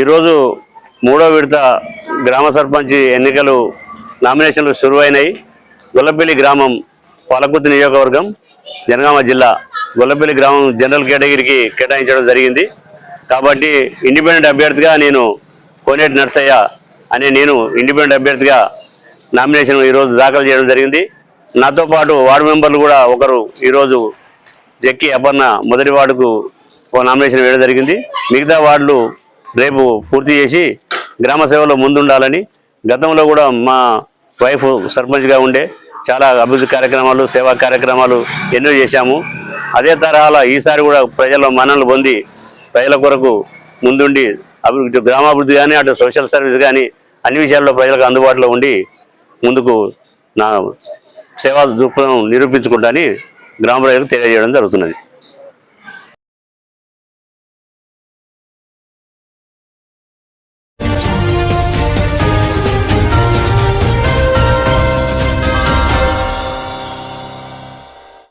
ఈరోజు మూడో విడత గ్రామ సర్పంచ్ ఎన్నికలు నామినేషన్లు శురువైనాయి. గొల్లపల్లి గ్రామం పాలకుర్తి నియోజకవర్గం జనగామ జిల్లా గొల్లపల్లి గ్రామం జనరల్ కేటగిరీకి కేటాయించడం జరిగింది. కాబట్టి ఇండిపెండెంట్ అభ్యర్థిగా నేను కోనేటి నర్సయ్య అనే నేను ఇండిపెండెంట్ అభ్యర్థిగా నామినేషన్ ఈరోజు దాఖలు చేయడం జరిగింది. నాతో పాటు వార్డు మెంబర్లు కూడా ఒకరు ఈరోజు జక్కి అపర్ణ మొదటి వార్డుకు ఓ నామినేషన్ వేయడం జరిగింది. మిగతా వార్డులు రేపు పూర్తి చేసి గ్రామ సేవలో ముందుండాలని గతంలో కూడా మా వైఫ్ సర్పంచ్గా ఉండే చాలా అభివృద్ధి కార్యక్రమాలు సేవా కార్యక్రమాలు ఎన్నో చేశాము. అదే తరహాలో ఈసారి కూడా ప్రజల మన్ననలు పొంది ప్రజల కొరకు ముందుండి అభివృద్ధి గ్రామాభివృద్ధి కానీ అటు సోషల్ సర్వీస్ కానీ అన్ని విషయాల్లో ప్రజలకు అందుబాటులో ఉండి ముందుకు నా సేవా దృక్పథం నిరూపించుకుంటాని గ్రామ ప్రజలకు తెలియజేయడం జరుగుతున్నది.